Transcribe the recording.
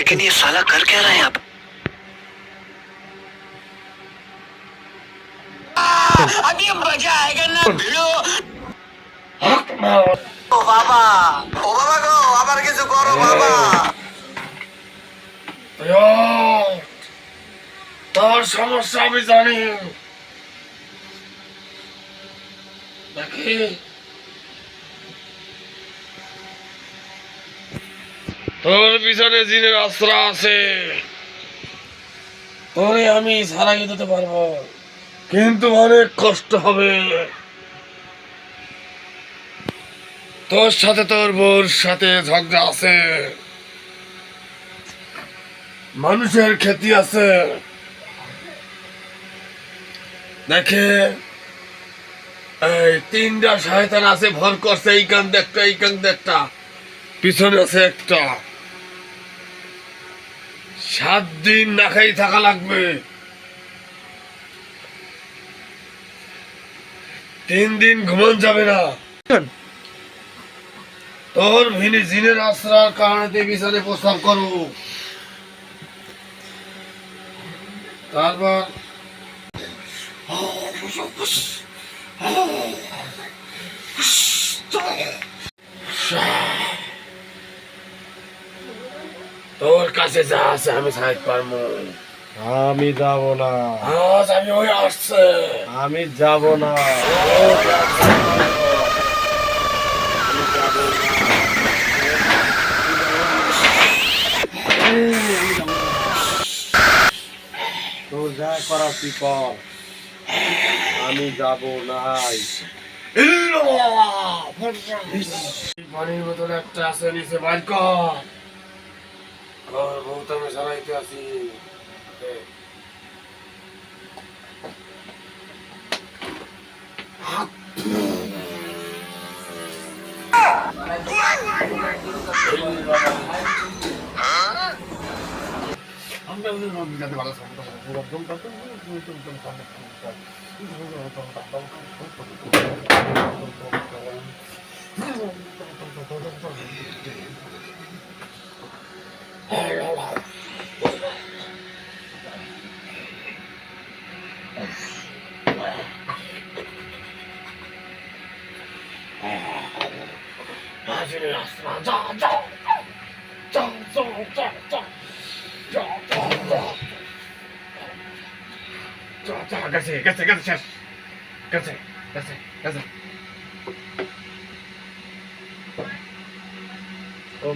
लेकिन ये साला कर क्या रहा है आप अभी मजा आएगा ना भिड़ो ও বাবা ও বাবা গো আমার কিছু করো বাবা তোর সমস্যা আমি জানি দেখি তোর পিছনে জিনের আশ্রা আছে। তোরে আমি সারাই দিতে পারব। কিন্তু অনেক কষ্ট হবে। তোর সাথে তোর বউর সাথে ঝগড়া আছে। মানুষের ক্ষতি আছে। দেখে, এই তিনটা শয়তান আছে, ভর করছে এই কান দেখটা এই কান দেখটা পিছনে আছে একটা। সাত দিন না খাই থাকা লাগবে তিন দিন ঘুমান যাবে না তোর ভিনি জিনের আশ্রার কারণে তুই বিছানে প্রস্তাব করো তারপর তোর কাছে যা আছে আমি সাহায্য পারব। আমি যাব না। আজ আমি ওই আসছে। আমি যাব না। তোর যা করার তুই কর। আমি যাব নাই পানির বোতল একটা আছে নিচে বাইর কর। আমার বউ তো আমি সারাইতে আছি গেছে গেছে গেছে শেষ গেছে গেছে গেছে ও